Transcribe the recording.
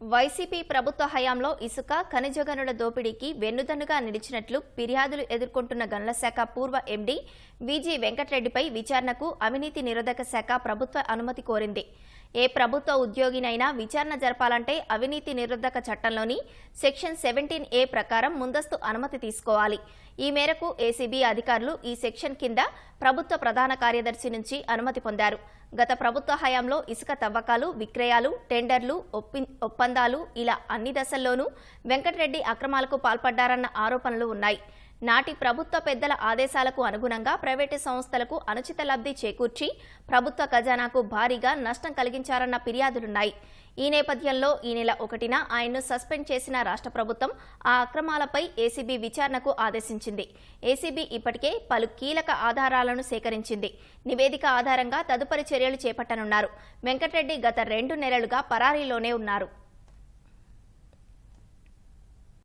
YCP ప్రభుత్వ హయాంలో ఇసుక ఖనిజ గనుల దోపిడీకి వెన్నుదన్నుగా నిలిచినట్లు ఫిర్యాదులు ఎదుర్కొంటున్న గనుల శాఖ పూర్వ ఎండీ విజి వెంకటరెడ్డిపై విచారణకు అవినీతి నిరోధక శాఖ ప్రభుత్వ అనుమతి కోరింది. ఏ ప్రభుత్వ ఉద్యోగినైనా విచారణ జరపాలంటే అవినీతి నిరోధక చట్టంలోని సెక్షన్ సెవెంటీన్ ఏ ప్రకారం ముందస్తు అనుమతి తీసుకోవాలి. ఈ మేరకు ఏసీబీ అధికారులు ఈ సెక్షన్ కింద ప్రభుత్వ ప్రధాన కార్యదర్శి నుంచి అనుమతి పొందారు. గత ప్రభుత్వ హయాంలో ఇసుక తవ్వకాలు విక్రయాలు టెండర్లు ఒప్పందాలు ఇలా అన్ని దశల్లోనూ వెంకటరెడ్డి అక్రమాలకు పాల్పడ్డారన్న ఆరోపణలు ఉన్నాయి. నాటి ప్రభుత్వ పెద్దల ఆదేశాలకు అనుగుణంగా ప్రైవేటు సంస్థలకు అనుచిత లబ్ధి చేకూర్చి ప్రభుత్వ ఖజానాకు భారీగా నష్టం కలిగించారన్న ఫిర్యాదులున్నాయి. ఈ నేపథ్యంలో ఈ నెల ఒకటిన ఆయన్ను సస్పెండ్ చేసిన రాష్ట్ర ప్రభుత్వం ఆ అక్రమాలపై ఏసీబీ విచారణకు ఆదేశించింది. ఏసీబీ ఇప్పటికే పలు కీలక ఆధారాలను సేకరించింది. నివేదిక ఆధారంగా తదుపరి చర్యలు చేపట్టనున్నారు. వెంకటరెడ్డి గత రెండు నెలలుగా పరారీలోనే ఉన్నారు.